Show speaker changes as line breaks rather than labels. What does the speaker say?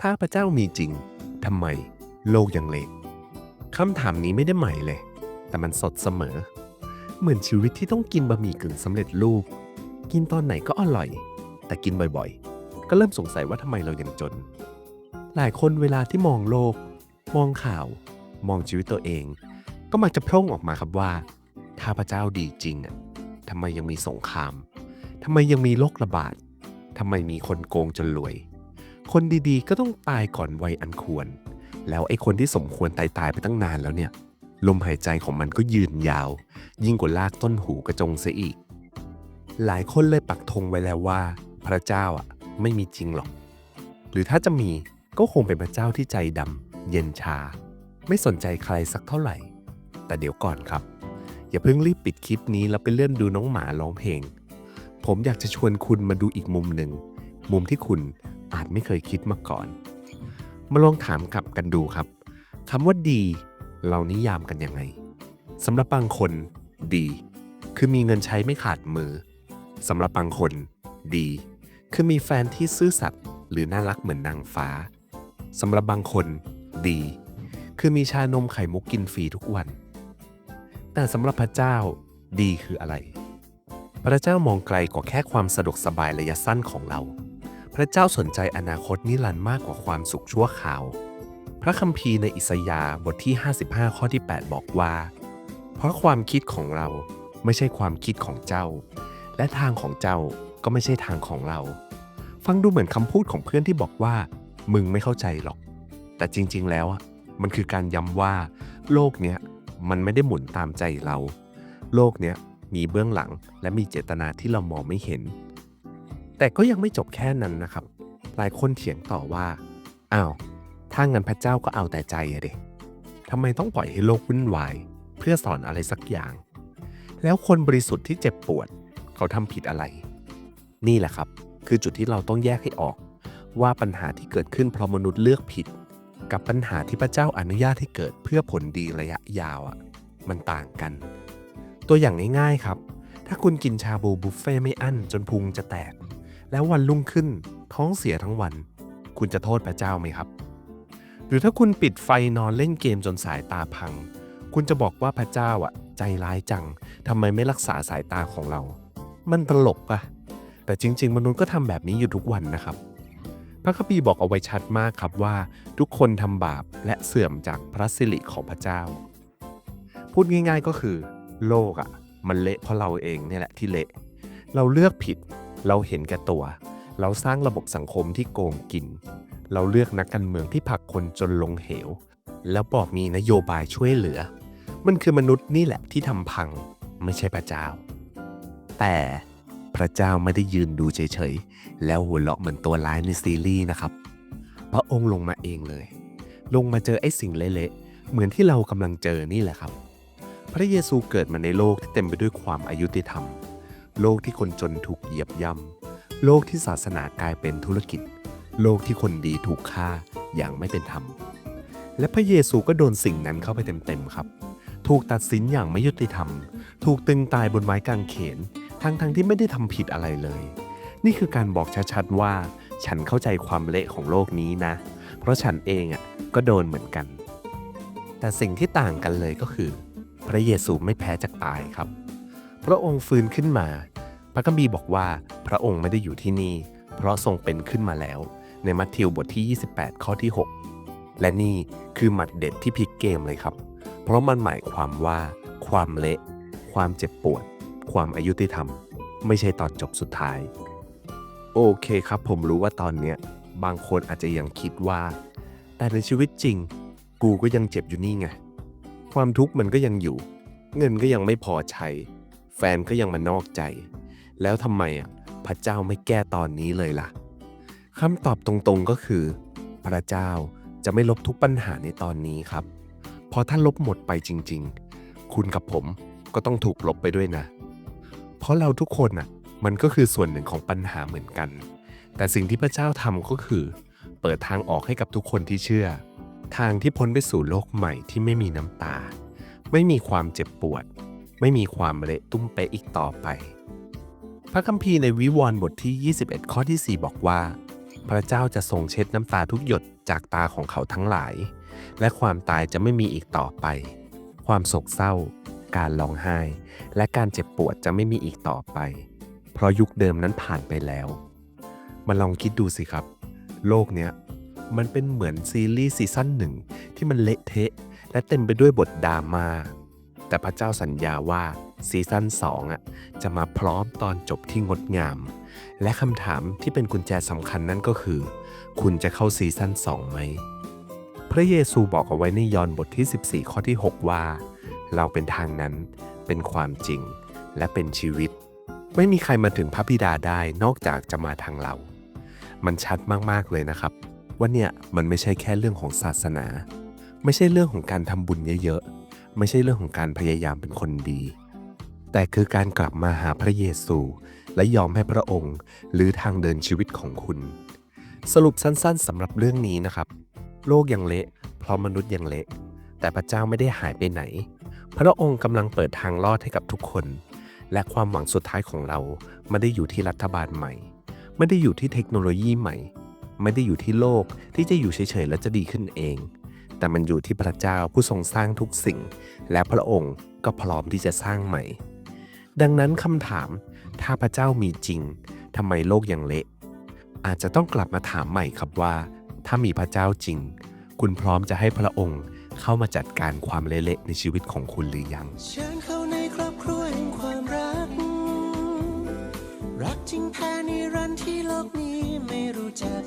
ถ้าพระเจ้ามีจริงทำไมโลกยังเละคำถามนี้ไม่ได้ใหม่เลย แต่มันสดเสมอ เหมือนชีวิตที่ต้องกินบะหมี่กึ่งสำเร็จรูป กินตอนไหนก็อร่อย แต่กินบ่อยๆ ก็เริ่มสงสัยว่าทำไมเรายังจน หลายคนเวลาที่มองโลก มองข่าว มองชีวิตตัวเอง ก็มักจะพร่งออกมาครับว่า ถ้าพระเจ้าดีจริงอะทำไมยังมีสงครามทำไมยังมีโรคระบาดทำไมมีคนโกงจนรวย คนดีๆ ก็ต้องตายก่อนวัยอันควร แล้วไอ้คนที่สมควรตายตายไปตั้งนานแล้วเนี่ย ลมหายใจของมันก็ยืนยาว ยิ่งกว่าลากต้นหูกระจงเสียอีก หลายคนเลยปักธงไว้แล้วว่า พระเจ้าอะไม่มีจริงหรอก หรือถ้าจะมีก็คงเป็นพระเจ้าที่ใจดำเย็นชา ไม่สนใจใครสักเท่าไหร่ แต่เดี๋ยวก่อนครับ อย่าเพิ่งรีบปิดคลิปนี้แล้วไปเลื่อนดูน้องหมาร้องเพลง ผมอยากจะชวนคุณมาดูอีกมุมหนึ่ง มุมที่คุณ อาจไม่เคยคิดมาก่อน มาลองถามกลับกันดูครับคำว่าดี เรานิยามกันยังไงสำหรับบางคนดี คือมีเงินใช้ไม่ขาดมือสำหรับบางคน ดี คือมีแฟนที่ซื่อสัตย์หรือน่ารักเหมือนนางฟ้าสำหรับบางคน ดี คือมีชานมไข่มุกกินฟรีทุกวัน แต่สำหรับพระเจ้าดีคืออะไร พระเจ้ามองไกลกว่าแค่ความสะดวกสบายระยะสั้นของเรา ระเจ้าสนใจอนาคตนิรันดร์มากกว่าความสุขชั่วคราว พระคัมภีร์ในอิสยาห์บทที่ 55 ข้อที่ 8 บอกว่า เพราะความคิดของเราไม่ใช่ความคิดของเจ้า และทางของเจ้าก็ไม่ใช่ทางของเรา ฟังดูเหมือนคำพูดของเพื่อนที่บอกว่า มึงไม่เข้าใจหรอก แต่จริงๆ แล้วอะมันคือการย้ำว่า โลกเนี้ยมันไม่ได้หมุนตามใจเรา โลกเนี้ยมีเบื้องหลังและมีเจตนาที่เรามองไม่เห็น แต่ก็ยังไม่จบแค่นั้นนะครับ หลายคนเถียงต่อว่า อ้าว ถ้างั้นพระเจ้าก็เอาแต่ใจอะเด็ทำไมต้องปล่อยให้โลกวุ่นวาย เพื่อสอนอะไรสักอย่าง แล้วคนบริสุทธิ์ที่เจ็บปวด เขาทำผิดอะไร นี่แหละครับ คือจุดที่เราต้องแยกให้ออก ว่าปัญหาที่เกิดขึ้นเพราะมนุษย์เลือกผิด กับปัญหาที่พระเจ้าอนุญาตให้เกิดเพื่อผลดีระยะยาวอะ มันต่างกัน ตัวอย่างง่ายๆครับ ถ้าคุณกินชาบูบุฟเฟ่ไม่อั้นจนพุงจะแตก แล้ววันรุ่งขึ้นท้องเสียทั้งวัน คุณจะโทษพระเจ้าไหมครับ หรือถ้าคุณปิดไฟนอนเล่นเกมจนสายตาพัง คุณจะบอกว่าพระเจ้าอะ ใจร้ายจังทำไมไม่รักษาสายตาของเรา มันตลกปะแต่จริง ๆ มนุษย์ก็ทำแบบนี้อยู่ทุกวันนะครับพระคัมภีร์บอกเอาไว้ชัดมากครับว่า ทุกคนทำบาปและเสื่อมจากพระสิริของพระเจ้า พูดง่ายๆก็คือ โลกอะ่ะ มันเละเพราะเราเองเนี่ยแหละที่เละ เราเลือกผิด เราเห็นแก่ตัว เราสร้างระบบสังคมที่โกงกิน เราเลือกนักการเมืองที่ผลักคนจนลงเหว แล้วบอกมีนโยบายช่วยเหลือ มันคือมนุษย์นี่แหละที่ทำพังไม่ใช่พระเจ้า แต่พระเจ้าไม่ได้ยืนดูเฉยๆ แล้วหัวเราะเหมือนตัวร้ายในซีรีส์นะครับ พระองค์ลงมาเองเลย ลงมาเจอไอ้สิ่งเละๆ เหมือนที่เรากำลังเจอนี่แหละครับ พระเยซูเกิดมาในโลกที่เต็มไปด้วยความอายุติธรรม โลกที่คนจนถูกเหยียบย่ำ โลกที่ศาสนากลายเป็นธุรกิจ โลกที่คนดีถูกฆ่าอย่างไม่เป็นธรรม และพระเยซูก็โดนสิ่งนั้นเข้าไปเต็มๆครับ ถูกตัดสินอย่างไม่ยุติธรรม ถูกตึงตายบนไม้กางเขน ทั้งๆทที่ไม่ได้ทำผิดอะไรเลย นี่คือการบอกชัดๆว่า ฉันเข้าใจความเละของโลกนี้นะ เพราะฉันเองอะก็โดนเหมือนกัน แต่สิ่งที่ต่างกันเลยก็คือ พระเยซูไม่แพ้จากตายครับ พระองค์ฟื้นขึ้นมา พระคัมภีร์บอกว่าพระองค์ไม่ได้อยู่ที่นี่ เพราะทรงเป็นขึ้นมาแล้ว ในมัทธิวบทที่ 28 ข้อที่ 6 และนี่คือหมัดเด็ดที่พลิกเกมเลยครับ เพราะมันหมายความว่า ความเละ ความเจ็บปวด ความอายุติธรรม ไม่ใช่ตอนจบสุดท้าย โอเคครับ ผมรู้ว่าตอนเนี้ยบางคนอาจจะยังคิดว่า แต่ในชีวิตจริง กูก็ยังเจ็บอยู่นี่ไง ความทุกข์มันก็ยังอยู่ เงินก็ยังไม่พอใช้ แฟนก็ยังมานอกใจ แล้วทำไมอะพระเจ้าไม่แก้ตอนนี้เลยล่ะคำตอบตรงๆก็คือ พระเจ้าจะไม่ลบทุกปัญหาในตอนนี้ครับเพราะถ้าลบหมดไปจริง ๆ คุณกับผมก็ต้องถูกลบไปด้วยนะ เพราะเราทุกคนน่ะมันก็คือส่วนหนึ่งของปัญหาเหมือนกัน แต่สิ่งที่พระเจ้าทำก็คือ เปิดทางออกให้กับทุกคนที่เชื่อ ทางที่พ้นไปสู่โลกใหม่ที่ไม่มีน้ำตา ไม่มีความเจ็บปวด ไม่มีความเละตุ้มเปะอีกต่อไป พระคัมภีร์ในวิวรณ์บทที่ 21 ข้อที่ 4 บอกว่า พระเจ้าจะทรงเช็ดน้ำตาทุกหยดจากตาของเขาทั้งหลาย และความตายจะไม่มีอีกต่อไป ความโศกเศร้า การร้องไห้ และการเจ็บปวดจะไม่มีอีกต่อไป เพราะยุคเดิมนั้นผ่านไปแล้ว มาลองคิดดูสิครับ โลกเนี้ยมันเป็นเหมือนซีรีส์ซีซั่นหนึ่งที่มันเละเทะ และเต็มไปด้วยบทดราม่า แต่พระเจ้าสัญญาว่าซีซั่น2อะจะมาพร้อมตอนจบที่งดงาม และคำถามที่เป็นกุญแจสำคัญนั่นก็คือ คุณจะเข้าซีซั่น2ไหม พระเยซูบอกเอาไว้ในยอห์นบทที่ 14 ข้อที่ 6 ว่า เราเป็นทางนั้นเป็นความจริงและเป็นชีวิต ไม่มีใครมาถึงพระบิดาได้นอกจากจะมาทางเรา มันชัดมากๆเลยนะครับว่าเนี่ยมันไม่ใช่แค่เรื่องของศาสนา ไม่ใช่เรื่องของการทำบุญเยอะๆ ไม่ใช่เรื่องของการพยายามเป็นคนดี แต่คือการกลับมาหาพระเยซู และยอมให้พระองค์หรือทางเดินชีวิตของคุณ สรุปสั้นๆสำหรับเรื่องนี้นะครับ โลกยังเละเพราะมนุษย์ยังเละ แต่พระเจ้าไม่ได้หายไปไหน พระองค์กำลังเปิดทางรอดให้กับทุกคน และความหวังสุดท้ายของเราไม่ได้อยู่ที่รัฐบาลใหม่ ไม่ได้อยู่ที่เทคโนโลยีใหม่ ไม่ได้อยู่ที่โลกที่จะอยู่เฉยๆแล้วจะดีขึ้นเอง แต่มันอยู่ที่พระเจ้าผู้ทรงสร้างทุกสิ่ง และพระองค์ก็พร้อมที่จะสร้างใหม่ ดังนั้นคำถามถ้าพระเจ้ามีจริงทำไมโลกยังเละ อาจจะต้องกลับมาถามใหม่ครับว่า ถ้ามีพระเจ้าจริง คุณพร้อมจะให้พระองค์เข้ามาจัดการความเละๆในชีวิตของคุณหรือยัง
เชิญเข้าในครอบครัวแห่งความรัก รักจริงแท้นิรันดร์ที่โลกนี้ไม่รู้จัก